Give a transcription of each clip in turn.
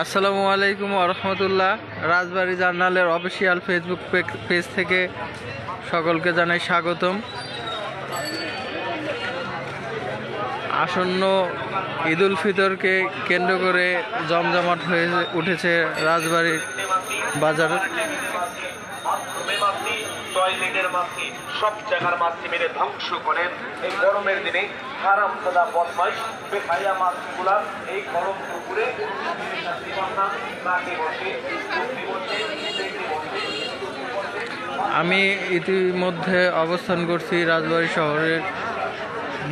আসসালামু আলাইকুম আরহামতুল্লাহ রাজবাড়ি জার্নালের অফিসিয়াল ফেসবুক পেজ থেকে সকলকে জানাই স্বাগতম। আসন্ন ঈদুল ফিতরকে কেন্দ্র করে জমজমাট হয়ে উঠেছে রাজবাড়ির বাজার। টয়লেটের মাতৃ সব জায়গার মাতৃ মেরে ধ্বংস করেন। এই গরমের দিনে হারাম দাদা বদমাইশ বেখাইয়া মাতৃগুলা এই গরম পুকুরে আমি ইতিমধ্যে অবস্থান করছি রাজবাড়ি শহরের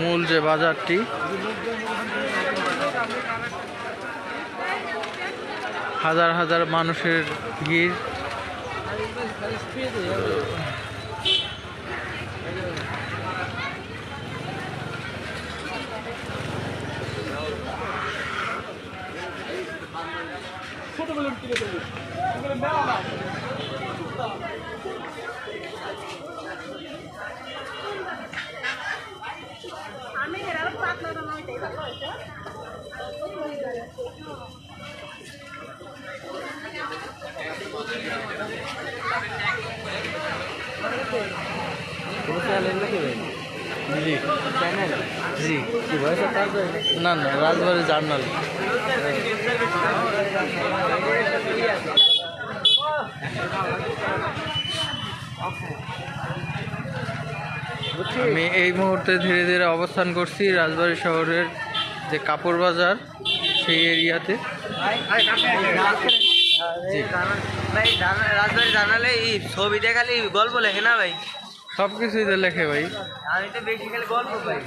মূল যে বাজারটি। হাজার হাজার মানুষের ভিড়। ছোট বেলুন কিনে দেবো মেলা না জি। জি। না না, রাজবাড়ি জার্নাল। আমি এই মুহূর্তে ধীরে ধীরে অবস্থান করছি রাজবাড়ি শহরের যে কাপড় বাজার, সেই এরিয়াতে। রাজবাড়ি জানালে এই ছবিতে খালি গল্প লেখে না ভাই? সব কিছুই তো লেখে ভাই। আমি তো বেশি খালি গল্প পাই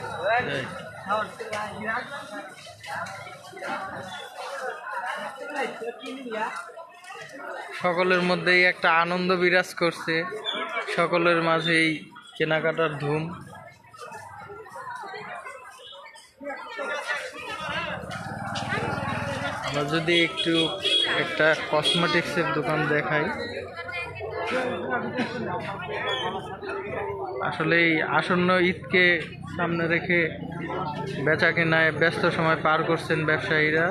সকলের মধ্যেই একটা আনন্দ বিরাজ করছে। সকলের মাঝেই কেনাকাটার ধুম। আমরা যদি একটু একটা কসমেটিক্সের দোকান দেখাই। আসলে এই আসন্ন ঈদকে সামনে রেখে বেচা কেনায় ব্যস্ত সময় পার করছেন ব্যবসায়ীরা।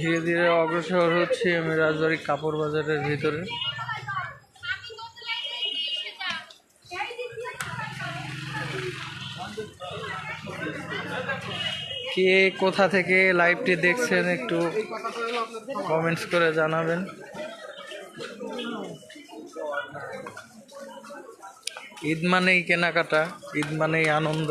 ধীরে ধীরে অগ্রসর হচ্ছে আমি রাজবাড়ি কাপড় বাজারের ভিতরে। কে কোথা থেকে লাইভটি দেখছেন একটু কমেন্টস করে জানাবেন। ঈদ মানেই কেনাকাটা, ঈদ মানেই আনন্দ।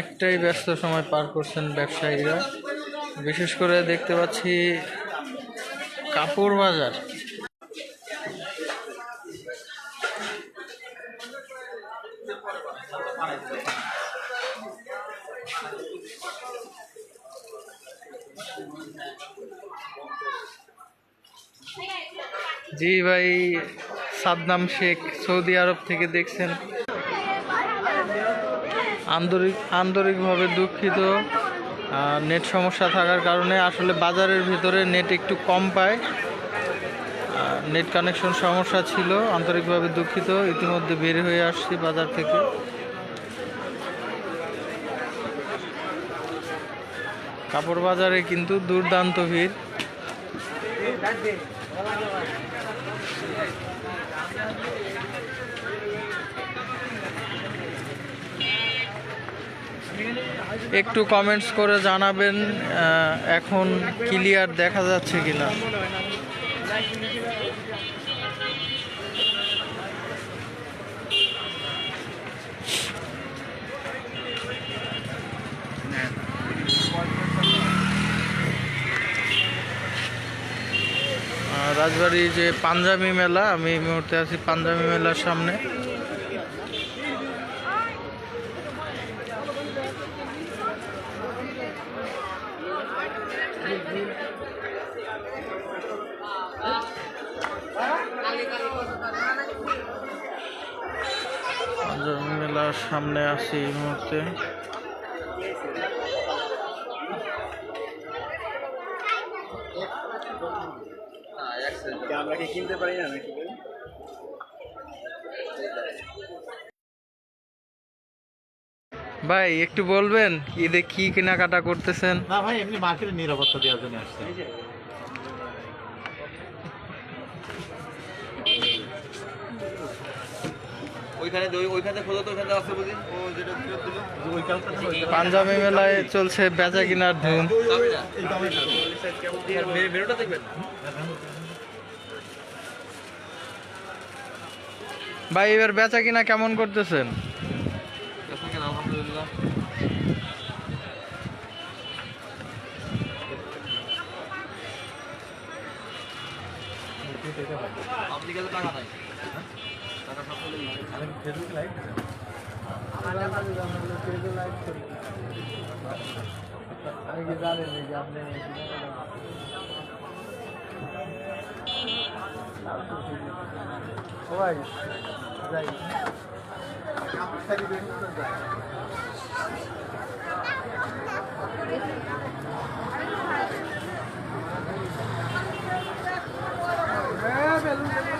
অনেকটাই ব্যস্ত সময় পার করছেন ব্যবসায়ীরা। বিশেষ করে দেখতে পাচ্ছি কাপড় বাজার। জি ভাই, সাদ্দাম শেখ সৌদি আরব থেকে দেখছেন। আন্তরিক, আন্তরিকভাবে দুঃখিত। নেট সমস্যা থাকার কারণে আসলে বাজারের ভিতরে নেট একটু কম পায়। নেট কানেকশন সমস্যা ছিল, আন্তরিকভাবে দুঃখিত। ইতিমধ্যে বের হয়ে আসছি বাজার থেকে। কাপড় বাজারে কিন্তু দুর্দান্ত ভিড়। একটু কমেন্টস করে জানাবেন এখন ক্লিয়ার দেখা যাচ্ছে কিনা। রাজবাড়ি যে পাঞ্জাবি মেলা, আমি এই মুহূর্তে আছি পাঞ্জাবি মেলার সামনে। পাঞ্জাবি সামনে আছি এই মুহূর্তে। আমরা কি কিনতে পারি না নাকি? ভাই একটু বলবেন ঈদে কি কেনাকাটা করতেছেন? না ভাই এমনি মার্কেটে নিরাপত্তা দেওয়ার জন্য আসছে। ওইখানে ওইখানে খোঁজো তো ওইখানে আছে বুঝি। ও যেটা পাঞ্জাবি মেলায় চলছে বেচা কিনার ধুম। বেরোটা দেখবেন ভাই এবার বেচা কিনা কেমন করতেছেন?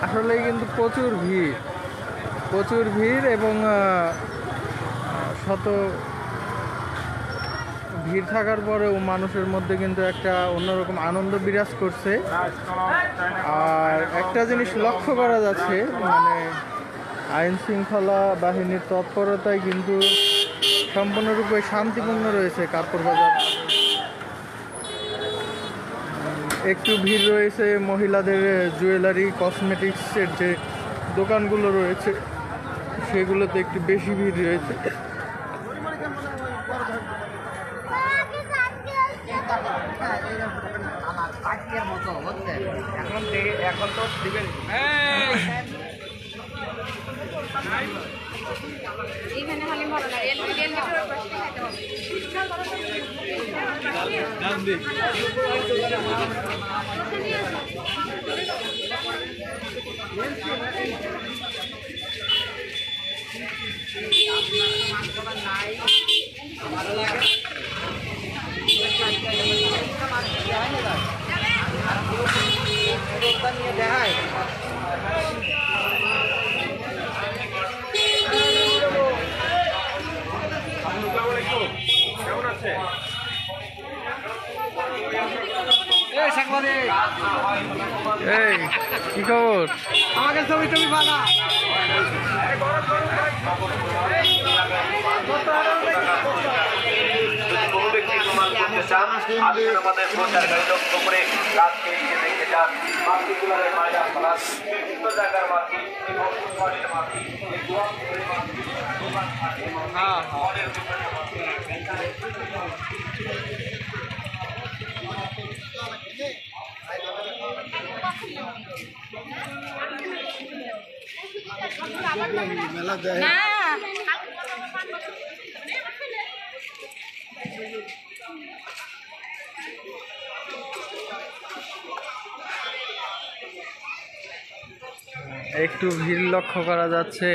আসলে কিন্তু প্রচুর ভিড় প্রচুর ভিড় এবং শত ভিড় থাকার পরেও মানুষের মধ্যে কিন্তু একটা অন্যরকম আনন্দ বিরাজ করছে। আর একটা জিনিস লক্ষ্য করা যাচ্ছে মানে আইন শৃঙ্খলা বাহিনীর তৎপরতায় কিন্তু সম্পূর্ণরূপে শান্তিপূর্ণ রয়েছে কাপড় বাজার। একটু ভিড় রয়েছে মহিলাদের জুয়েলারি, কসমেটিক্সের যে দোকানগুলো রয়েছে, সেগুলোতে একটু বেশি ভিড় রয়েছে। এখানে হলে ভালো লাগে। এর এর ভিতরে বসে খাইতে হবে। দেখায় কেমন আছে এই কি খবর? আমাকে ছবি টবি বানা আমাদের প্রচার করে যান পার্টিকুলারের মায়া ফলান বিভিন্ন জায়গার মাটি এই বসতবাড়ির মাটি ভিতরের মাটি। না একটু ভিড় লক্ষ্য করা যাচ্ছে।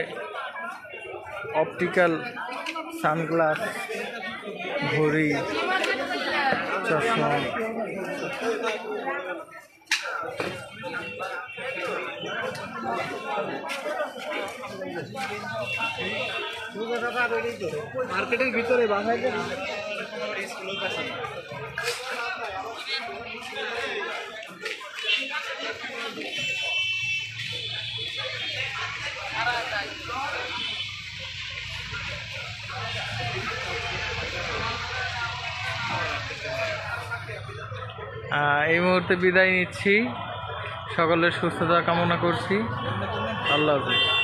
অপটিক্যাল সানগ্লাস ঘড়ি চশমা। মার্কেটের ভিতরে বাসায় এই মুহূর্তে বিদায় নিচ্ছি। সকলের সুস্থতা কামনা করছি। আল্লাহ হাফিজ।